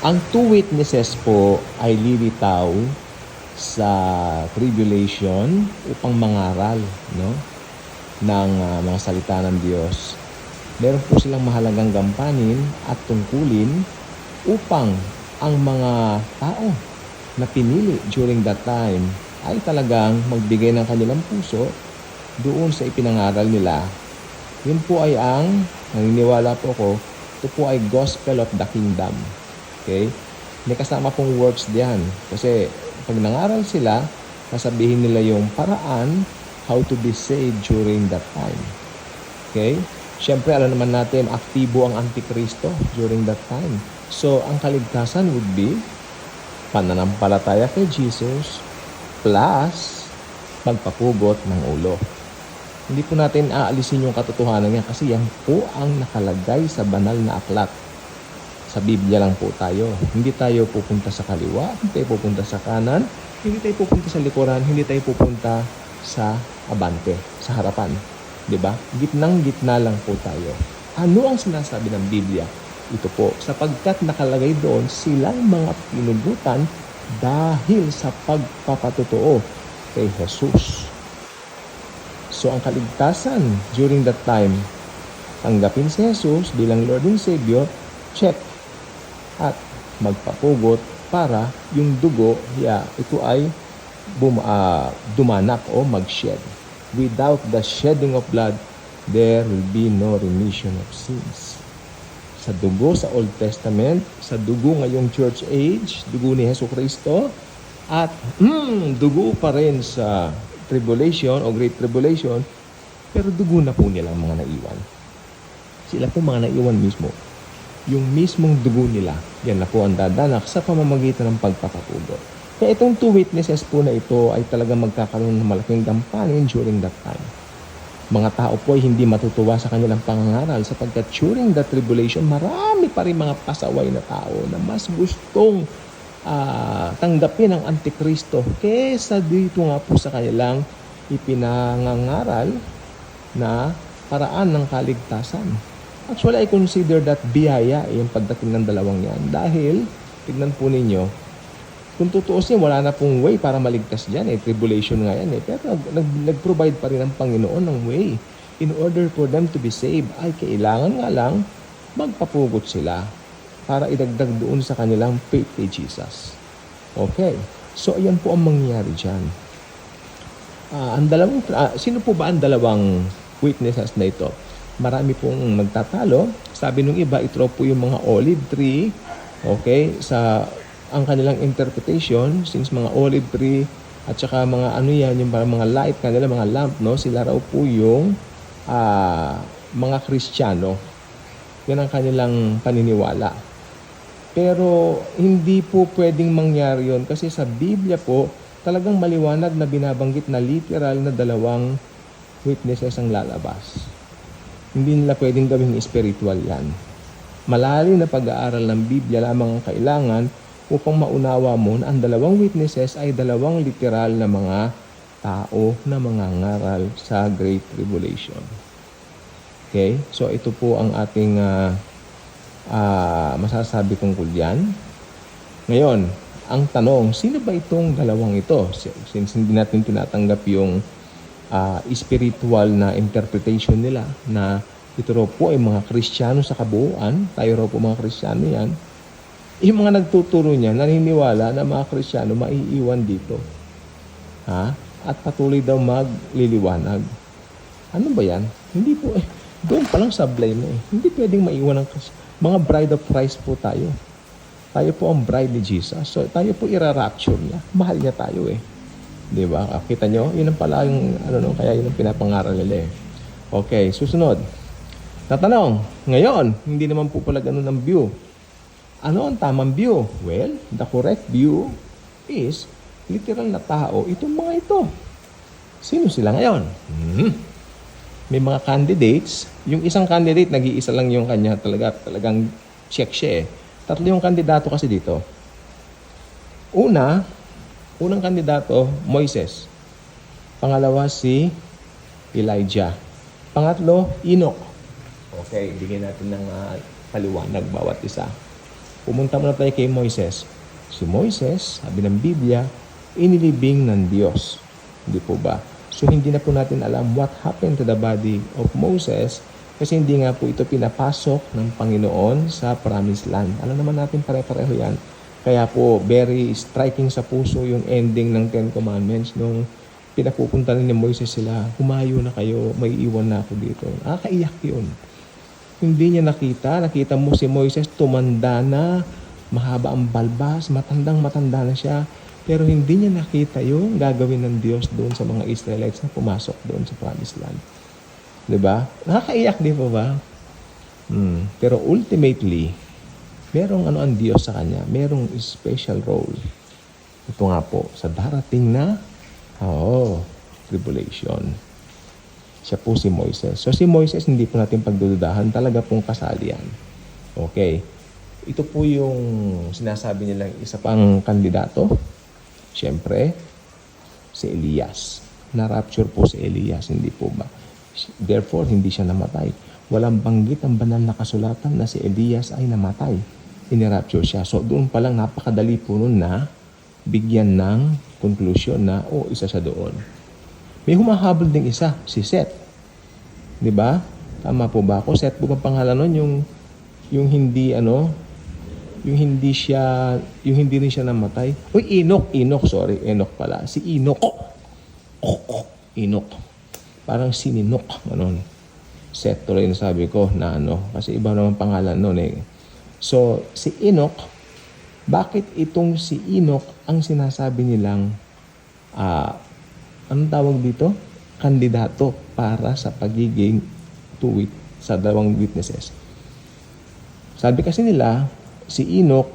Ang two witnesses po ay lilitaw sa tribulation upang mangaral no ng ah, mga salita ng Diyos. Meron po silang mahalagang gampanin at tungkulin upang ang mga tao na pinili during that time ay talagang magbigay ng kanilang puso doon sa ipinangaral nila. Yun po ay ang, naniniwala po ko, ito po ay gospel of the kingdom. Okay? May kasama pong works diyan. Kasi pag nangaral sila, sasabihin nila yung paraan how to be saved during that time. Okay? Siyempre, alam naman natin, aktibo ang Antikristo during that time. So, ang kaligtasan would be pananampalataya kay Jesus plus magpapugot ng ulo. Hindi po natin aalisin yung katotohanan niya kasi yan po ang nakalagay sa banal na aklat. Sa Biblia lang po tayo. Hindi tayo pupunta sa kaliwa, hindi tayo pupunta sa kanan, hindi tayo pupunta sa likuran, hindi tayo pupunta sa abante, sa harapan. 'Di ba? Gitnang gitna lang po tayo. Ano ang sinasabi ng Biblia? Ito po, sapagkat nakalagay doon silang mga pinugutan dahil sa pagpapatotoo kay Jesus. So ang kaligtasan during that time, tanggapin si Jesus bilang Lord and Savior, check. At magpapugot para yung dugo, yeah, ito ay bum, ah, dumanak o mag-shed. Without the shedding of blood, there will be no remission of sins. Sa dugo sa Old Testament, sa dugo ngayong church age, dugo ni Heso Kristo, at mm, dugo pa rin sa tribulation o great tribulation, pero dugo na po nilang mga naiwan. Sila po mga naiwan mismo. Yung mismong dugo nila, yan na po ang dadanak sa pamamagitan ng pagpapapugot. Kaya itong two witnesses po na ito ay talagang magkakaroon ng malaking gampanin during that time. Mga tao po ay hindi matutuwa sa kanilang pangangaral sapagkat during the tribulation, marami pa rin mga pasaway na tao na mas gustong ah, tanggapin ang Antikristo kesa dito nga po sa kanilang ipinangangaral na paraan ng kaligtasan. Actually, I consider that biyaya yung pagdating ng dalawang yan. Dahil, tignan po ninyo, kung tutuusin, wala na pong way para maligtas dyan eh. Tribulation nga yan eh. Pero nag, nag, nag-provide pa rin ang Panginoon ng way. In order for them to be saved, ay kailangan nga lang magpapugot sila para idagdag doon sa kanilang faith kay Jesus. Okay. So, ayan po ang mangyayari dyan. Ah, ang dalawang, ah, sino po ba ang dalawang witnesses na ito? Marami pong magtatalo. Sabi nung iba, ito po yung mga olive tree. Okay? Sa ang kanilang interpretation, since mga olive tree at saka mga ano yan, yung parang mga light, kanila mga lamp, no? Sila raw po yung ah, mga Kristiyano. Yan ang kanilang paniniwala. Pero hindi po pwedeng mangyari yon kasi sa Biblia po talagang maliwanag na binabanggit na literal na dalawang witnesses ang lalabas. Hindi nila pwedeng gawing spiritual yan. Malalim na pag-aaral ng Biblia lamang ang kailangan upang maunawa mo na ang dalawang witnesses ay dalawang literal na mga tao na mga ngaral sa Great Tribulation. Okay? So ito po ang ating ah, ah, masasabi tungkol yan. Ngayon, ang tanong, sino ba itong dalawang ito? Since hindi natin tinatanggap yung ah, spiritual na interpretation nila na ito raw po ay mga Kristiyano sa kabuuan, tayo raw po mga Kristiyano yan, yung mga nagtuturo niya, naniniwala na mga Kristiyano maiiwan dito. Ha? At patuloy daw magliliwanag. Ano ba yan? Hindi po eh. Doon pa lang sablay na eh. Hindi pwedeng maiwan ng Kris- mga bride of Christ po tayo. Tayo po ang bride ni Jesus. So tayo po ira-rapture niya. Mahal niya tayo eh. Di ba? Ah, Kita nyo? Yun ang pala yung, ano no, kaya yun ang pinapangaral nila eh. Okay, susunod. Tatanong, ngayon, hindi naman po pala ganun ang view. Ano ang tamang view? Well, the correct view is literal na tao, itong mga ito. Sino sila ngayon? Hmm. May mga candidates. Yung isang candidate, nag-iisa lang yung kanya talaga, talagang check siya eh. Tatlo yung kandidato kasi dito. Una, unang kandidato, Moises. Pangalawa, si Elijah. Pangatlo, Enoch. Okay, bigyan natin ng ah, paliwanag bawat isa. Pumunta muna tayo kay Moises. Si Moises, sabi ng Biblia, inilibing ng Diyos. Hindi po ba? So hindi na po natin alam what happened to the body of Moses kasi hindi nga po ito pinapasok ng Panginoon sa promised land. Alam naman natin pare-pareho yan. Kaya po, very striking sa puso yung ending ng Ten Commandments nung pinapupunta ni Moises sila, humayo na kayo, may iwan na ako dito. Nakakaiyak yun. Hindi niya nakita, nakita mo si Moises tumanda na, mahaba ang balbas, matandang matanda na siya, pero hindi niya nakita yung gagawin ng Diyos doon sa mga Israelites na pumasok doon sa Promised Land. ba? Nakakaiyak di po ba? Hmm. Pero ultimately, merong ano ang Diyos sa kanya, merong special role. Ito nga po, sa darating na, oh, tribulation. Siya po si Moises. So si Moises, hindi po natin pagdududahan, talaga pong kasali yan. Okay. Ito po yung sinasabi nilang isa pang kandidato. Siyempre, si Elias. Na-rapture po si Elias, hindi po ba? Therefore, hindi siya namatay. Walang banggit ang banal na kasulatan na si Elias ay namatay. Inirapture siya. So doon pa lang napakadali po nun na bigyan ng conclusion na, oh, isa siya doon. May humahabol ding isa, si Seth. Di ba? Tama po ba ako? Seth po ba pangalan nun? Yung, yung hindi, ano, yung hindi siya, yung hindi rin siya namatay. Uy, Enoch, Enoch, sorry, Enoch pala. Si Enoch. Enoch. Parang sininok, ano. Seth tuloy na sabi ko na ano, kasi iba naman pangalan nun eh. So, si Enoch, bakit itong si Enoch ang sinasabi nilang ah anong tawag dito? Kandidato para sa pagiging two wit sa dalawang witnesses. Sabi kasi nila, si Enoch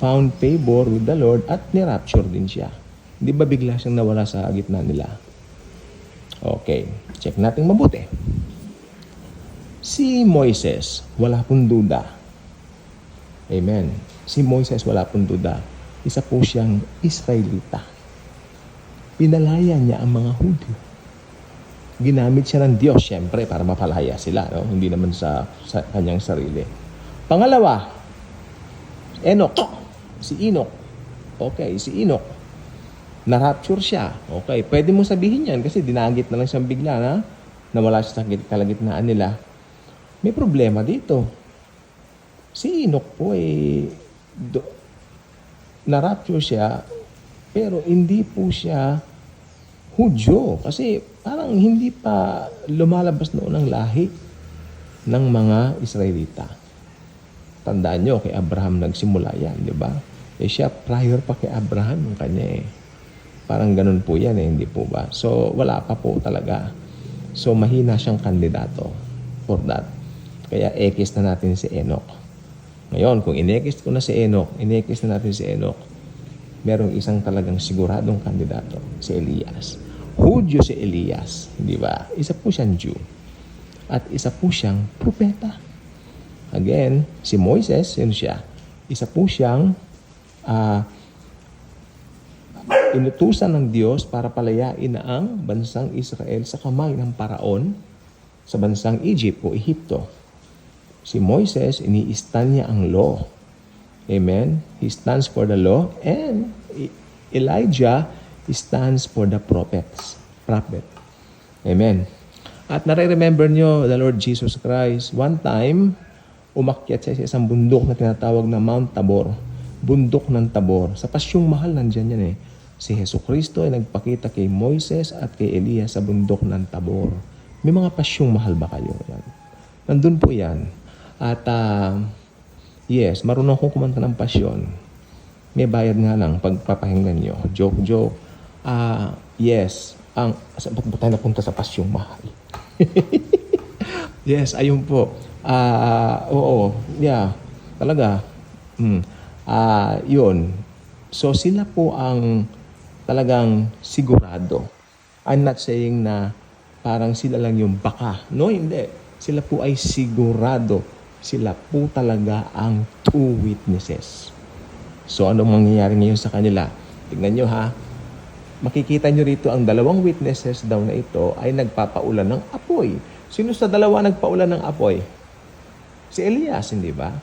found favor with the Lord at nirapture din siya. Di ba bigla siyang nawala sa gitna nila? Okay, check natin mabuti. Si Moises, wala pong duda. Amen. Si Moises, wala pong duda. Isa po siyang Israelita. Pinalaya niya ang mga Hudyo. Ginamit siya ng Diyos, syempre, para mapalaya sila. No? Hindi naman sa, sa kanyang sarili. Pangalawa, Enoch. Si Enoch. Okay, si Enoch. Na-rapture siya. Okay, pwede mo sabihin yan kasi dinagit na lang siyang bigla na nawala siya sa git- kalagitnaan nila. May problema dito. Si Enoch po eh, do, na-rapture siya, pero hindi po siya Hudyo. Kasi parang hindi pa lumalabas noon ang lahi ng mga Israelita. Tandaan nyo, kay Abraham nagsimula yan, di ba? Eh siya, prior pa kay Abraham yung kanya eh. Parang ganun po yan eh, hindi po ba? So, wala pa po talaga. So, mahina siyang kandidato for that. Kaya, ekis na natin si Enoch. Ngayon, kung inekis ko na si Enoch, inekis na natin si Enoch, merong isang talagang siguradong kandidato, si Elias. Hudyo si Elias, di ba? Isa po siyang Jew. At isa po siyang propeta. Again, si Moises, yun siya. Isa po siyang ah, inutusan ng Diyos para palayain ang bansang Israel sa kamay ng paraon sa bansang Egypt o Ehipto. Si Moises, iniistan niya ang law. Amen? He stands for the law and Elijah stands for the prophets. Prophet. Amen. At nare-remember nyo the Lord Jesus Christ, one time, umakyat siya sa isang bundok na tinatawag na Mount Tabor. Bundok ng Tabor. Sa pasyong mahal, nandyan yan eh. Si Heso Kristo ay nagpakita kay Moises at kay Elias sa bundok ng Tabor. May mga pasyong mahal ba kayo? Yan. Nandun po yan. At ah, yes, marunong akong kumanta ng pasyon. May bayad nga lang pagpapahinggan nyo. Joke, joke. Ah, yes. Ang, saan ba't ba tayo napunta sa pasyong mahal? yes, ayun po. Ah, oo, yeah. Talaga. Mm. Ah, yun. So sila po ang talagang sigurado. I'm not saying na parang sila lang yung baka. No, hindi. Sila po ay sigurado. Sila po talaga ang two witnesses. So anong mangyayari ngayon sa kanila? Tignan nyo ha. Makikita nyo rito ang dalawang witnesses daw na ito ay nagpapaulan ng apoy. Sino sa dalawa nagpaulan ng apoy? Si Elias, hindi ba?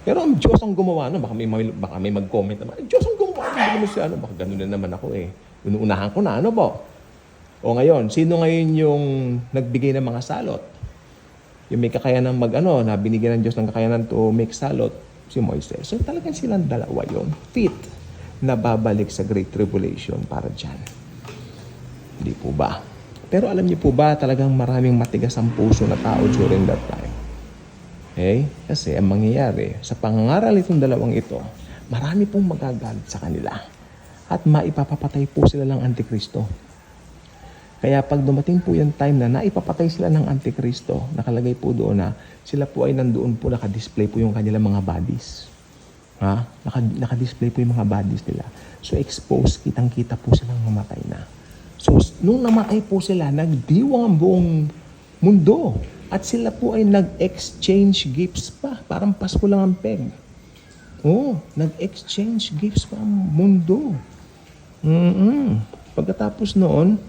Pero ang Diyos ang gumawa, no? Baka may, baka may mag-comment naman, "Ang Diyos ang gumawa, hindi naman siya, ano? Baka ganun na naman ako eh. Inuunahan ko na, ano po? O ngayon, sino ngayon yung nagbigay ng mga salot? Yung may kakayanan mag, ano, na binigyan ng Diyos ng kakayanan to make salot, si Moises. So talagang silang dalawa yon fit na babalik sa Great Tribulation para dyan. Hindi po ba? Pero alam niyo po ba, talagang maraming matigas ang puso na tao during that time. Okay? Kasi ang mangyayari, sa pangangaral itong dalawang ito, marami pong magagalit sa kanila. At maipapapatay po sila ng Antikristo. Kaya pag dumating po yung time na naipapatay sila ng Antikristo, nakalagay po doon na sila po ay nandoon po, nakadisplay po yung kanilang mga bodies. Ha? Naka, naka-display po yung mga bodies nila. So exposed, kitang-kita po silang mamatay na. So nung namatay po sila, nagdiwang ang buong mundo. At sila po ay nag-exchange gifts pa. Parang Pasko lang ang peg. Oo, nag-exchange gifts pa ang mundo. mm Pagkatapos noon,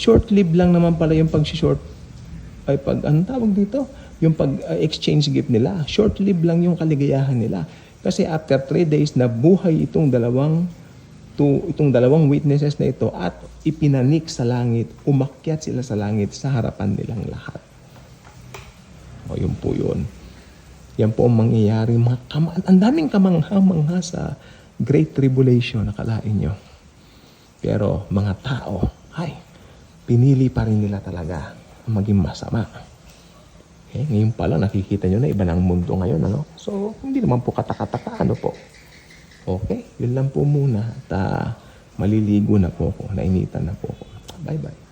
short-lived lang naman pala yung pag-short ay pag anong tawag dito? Yung pag uh, exchange gift nila. Short-lived lang yung kaligayahan nila. Kasi after three days na buhay itong dalawang to, itong dalawang witnesses na ito at ipinanik sa langit umakyat sila sa langit sa harapan nilang lahat. O yun po yun. Yan po ang mangyayari mga kama, ang daming kamangha-mangha sa Great Tribulation nakalain nyo. Pero mga tao, ay, pinili pa rin nila talaga maging masama. Okay? Ngayon pa nakikita nyo na iba ng mundo ngayon. Ano? So, hindi naman po katakataka. Ano po? Okay, yun lang po muna. At ah, maliligo na po ako. Nainitan na po ako. Bye-bye.